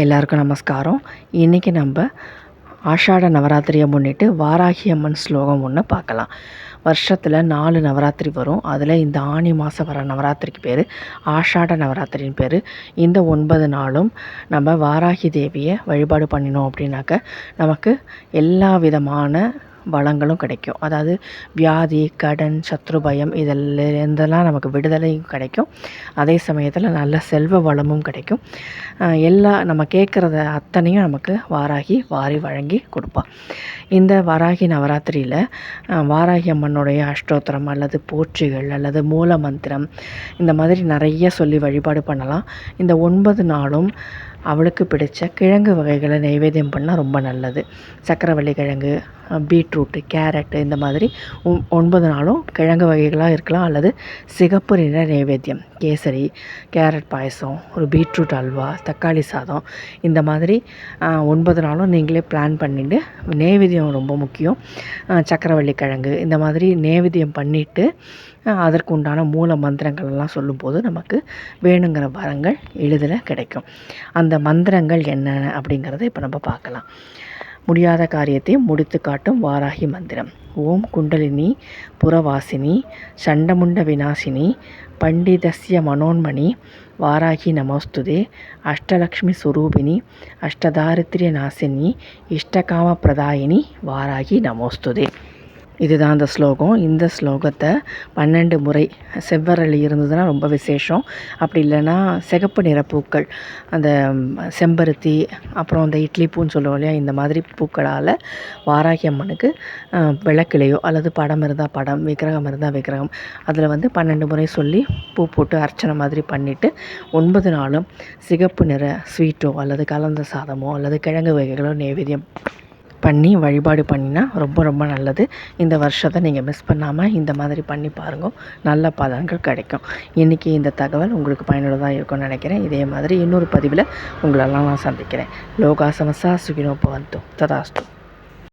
எல்லாருக்கும் நமஸ்காரம். இன்றைக்கி நம்ம ஆஷாட நவராத்திரியை முன்னிட்டு வாராகி அம்மன் ஸ்லோகம் ஒன்று பார்க்கலாம். வருஷத்தில் நாலு நவராத்திரி வரும். அதில் இந்த ஆனி மாதம் வர நவராத்திரிக்கு பேர் ஆஷாட நவராத்திரின்னு பேர். இந்த ஒன்பது நாளும் நம்ம வாராகி தேவியை வழிபாடு பண்ணினோம் அப்படின்னாக்க நமக்கு எல்லா விதமான வளங்களும் கிடைக்கும். அதாவது வியாதி கடன் சத்ரு பயம் இதெல்லாம் நமக்கு விடுதலையும் கிடைக்கும். அதே சமயத்தில் நல்ல செல்வ வளமும் கிடைக்கும். எல்லா நம்ம கேட்குறத அத்தனையும் நமக்கு வாராகி வாரி வழங்கி கொடுப்பாள் இந்த வாராகி நவராத்திரியில் வாராகி அம்மனுடைய அஷ்டோத்திரம் அல்லது போற்றிகள் அல்லது மூல மந்திரம் இந்த மாதிரி நிறைய சொல்லி வழிபாடு பண்ணலாம். இந்த ஒன்பது நாளும் அவளுக்கு பிடிச்ச கிழங்கு வகைகளை நைவேத்தியம் பண்ணால் ரொம்ப நல்லது. சக்கரவள்ளி கிழங்கு பீட்ரூட்டு கேரட்டு இந்த மாதிரி ஒன்பது நாளும் கிழங்கு வகைகளாக இருக்கலாம் அல்லது சிகப்பு நிற நைவேத்தியம். கேசரி கேரட் பாயசம் ஒரு பீட்ரூட் அல்வா தக்காளி சாதம் இந்த மாதிரி ஒன்பது நாளும் நீங்களே பிளான் பண்ணிவிட்டு நைவேத்தியம் ரொம்ப முக்கியம். சக்கரவள்ளி கிழங்கு இந்த மாதிரி நைவேத்தியம் பண்ணிவிட்டு அதற்கு உண்டான மூல மந்திரங்கள் எல்லாம் சொல்லும்போது நமக்கு வேணுங்கிற வரங்கள் எளிதில் கிடைக்கும். அந்த மந்திரங்கள் என்ன அப்படிங்கிறத இப்போ நம்ம பார்க்கலாம். முடியாத காரியத்தை முடித்து காட்டும் வாராகி மந்திரம். ஓம் குண்டலினி புறவாசினி சண்டமுண்ட விநாசினி பண்டிதஸ்ய மனோன்மணி வாராகி நமோஸ்துதே அஷ்டலக்ஷ்மி சுரூபிணி அஷ்டதாரித்ரிய நாசினி இஷ்டகாம பிரதாயினி வாராகி நமோஸ்துதே. இதுதான் அந்த ஸ்லோகம். இந்த ஸ்லோகத்தை பன்னெண்டு முறை செவ்வரளி இருந்ததுன்னா ரொம்ப விசேஷம். அப்படி இல்லைன்னா சிகப்பு நிற பூக்கள் அந்த செம்பருத்தி அப்புறம் அந்த இட்லி பூன்னு சொல்லுவோம் இல்லையா இந்த மாதிரி பூக்களால் வாராகி அம்மனுக்கு விளக்கிலையோ அல்லது படம் இருந்தால் படம் விக்கிரகம் இருந்தால் விக்கிரகம் அதில் வந்து பன்னெண்டு முறை சொல்லி பூ போட்டு அர்ச்சனை மாதிரி பண்ணிவிட்டு ஒன்பது நாளும் சிகப்பு நிற ஸ்வீட்டோ அல்லது கலந்த சாதமோ அல்லது கிழங்கு வகைகளோ நைவேத்தியம் பண்ணி வழிபாடு பண்ணினா ரொம்ப ரொம்ப நல்லது. இந்த வருஷத்தை நீங்கள் மிஸ் பண்ணாமல் இந்த மாதிரி பண்ணி பாருங்க. நல்ல பலன்கள் கிடைக்கும். இன்றைக்கி இந்த தகவல் உங்களுக்கு பயனுள்ளதாக இருக்கும்னு நினைக்கிறேன். இதே மாதிரி இன்னொரு பதிவில் உங்களெல்லாம் நான் சந்திக்கிறேன். லோகா சமசா சுகினோ பவந்தோ ததாஸ்து.